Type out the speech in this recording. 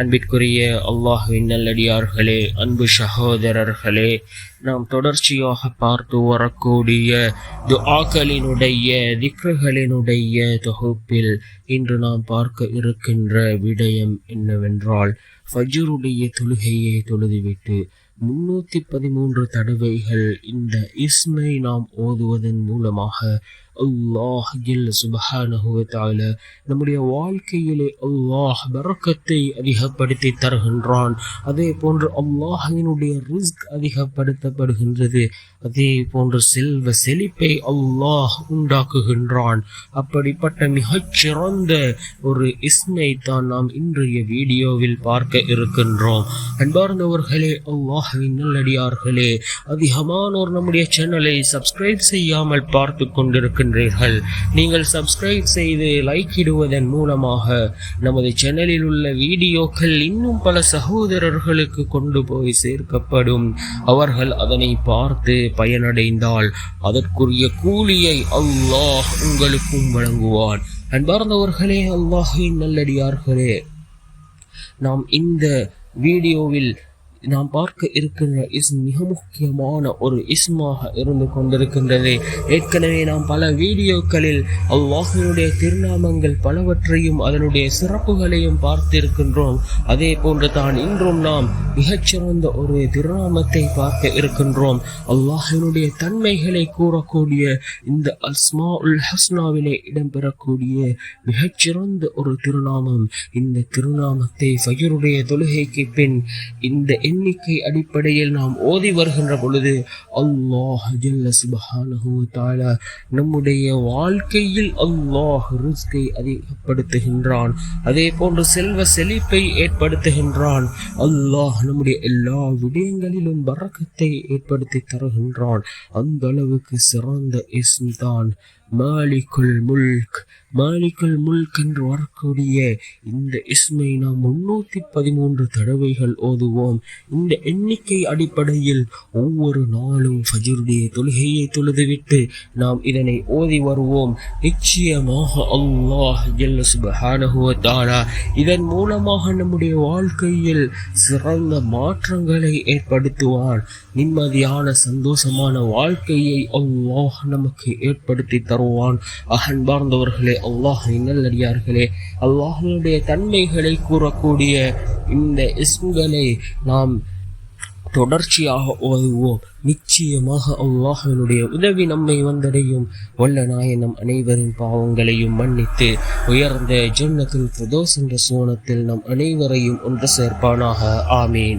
அன்பிற்குரிய அல்லாஹுவின் நல்லடியார்களே அன்பு சகோதரர்களே நாம் தொடர்ச்சியாக பார்த்து வரக்கூடிய துஆக்களினுடைய திக்ருகளினுடைய தொகுப்பில் இன்று நாம் பார்க்க இருக்கின்ற விடயம் என்னவென்றால் ஃபஜ்ருடைய தொழுகையை தொழுதுவிட்டு முன்னூத்தி பதிமூன்று தடவைகள் இந்த இஸ்மை நாம் ஓதுவதன் மூலமாக அல்லாஹ் கில் சுபஹானுவத்தால நம்முடைய வாழ்க்கையிலே அல்லாஹ் வரக்கத்தை அதிகப்படுத்தி தருகின்றான். அதே போன்று அல்லாஹினுடைய ரிஸ்க் அதிகப்படுத்தப்படுகின்றது. அதே போன்று செல்வ செழிப்பை அல்லாஹ் உண்டாக்குகின்றான். அப்படிப்பட்ட மிகச்சிறந்த ஒரு இஸ்மை தான் நாம் இன்றைய வீடியோவில் பார்க்க இருக்கின்றோம். அன்பார்ந்தவர்களே அல்லாஹின் நல்லடியார்களே அதிகமானோர் நம்முடைய சேனலை சப்ஸ்கிரைப் செய்யாமல் பார்த்து கொண்டிருக்கின்றீர்கள் நீங்கள் சப்ஸ்கிரைப் செய்து லைக் இடுவதன் மூலமாக நமது சேனலில் உள்ள வீடியோக்கள் இன்னும் பல சகோதரர்களுக்கு கொண்டு போய் சேர்க்கப்படும். அவர்கள் அதனை பார்த்து பயனடைந்தால் அதற்குரிய கூலியை அல்லாஹ் உங்களுக்கும் வழங்குவான். அன்பார்ந்தவர்களே அல்லாஹின் நல்லடியார்களே நாம் இந்த வீடியோவில் நாம் பார்க்க இருக்கின்ற இஸ் மிக முக்கியமான ஒரு இஸ்மாக இருந்து கொண்டிருக்கின்றது. ஏற்கனவே நாம் பல வீடியோக்களில் அல்லாஹினுடைய திருநாமங்கள் பலவற்றையும் அதனுடைய சிறப்புகளையும் பார்த்திருக்கின்றோம். அதே போன்று தான் இன்றும் நாம் மிகச்சிறந்த ஒரு திருநாமத்தை பார்க்க இருக்கின்றோம். அல்லாஹினுடைய தன்மைகளை கூறக்கூடிய இந்த அஸ்மா உல் ஹஸ்னாவிலே இடம்பெறக்கூடிய மிகச்சிறந்த ஒரு திருநாமம். இந்த திருநாமத்தை ஃபயருடைய தொழுகைக்கு பின் இந்த எண்ணிக்கை அடிப்படையில் நாம் ஓதி வருகின்ற பொழுது அல்லாஹ் ஜல்ல சுபஹானஹு நம்முடைய வாழ்க்கையில் அல்லாஹ் ரிஸ்கை அதிகப்படுத்துகின்றான். அதே போன்று செல்வ செழிப்பை ஏற்படுத்துகின்றான். அல்லாஹ் நம்முடைய எல்லா விடயங்களிலும் வரக்கத்தை ஏற்படுத்தி தருகின்றான். அந்த அளவுக்கு சிறந்த இஸ்ம் மாலிக்குல் மாலிகுல் முல்க் மாலிகுல் முல்க் என்று வரக்கூடிய இந்த இஸ்மை நாம் முன்னூற்றி பதிமூன்று தடவைகள் ஓதுவோம். இந்த எண்ணிக்கை அடிப்படையில் ஒவ்வொரு நாளும் ஃபஜருடைய தொழுகையை தொழுதுவிட்டு நாம் இதனை ஓதி வருவோம். நிச்சயமாக அல்லாஹ் ஜல்ல சுப்ஹானஹு இதன் மூலமாக நம்முடைய வாழ்க்கையில் சிறந்த மாற்றங்களை ஏற்படுத்துவான். நிம்மதியான சந்தோஷமான வாழ்க்கையை அல்லாஹ் நமக்கு ஏற்படுத்தி தருவான். அகன்பார்ந்தவர்களே அல்லாஹ் நல்லடியார்களே அல்லாஹனுடைய தன்மைகளை கூறக்கூடிய இந்த இஸ்ம்களை நாம் தொடர்ச்சியாக ஓதுவோம். நிச்சயமாக அல்லாஹனுடைய உதவி நம்மை வந்தடையும். வல்ல நாயனம் அனைவரின் பாவங்களையும் மன்னித்து உயர்ந்த ஜன்னத்தில் பிரதோஷ் என்ற சோனத்தில் நம் அனைவரையும் ஒன்று சேர்ப்பானாக. ஆமீன்.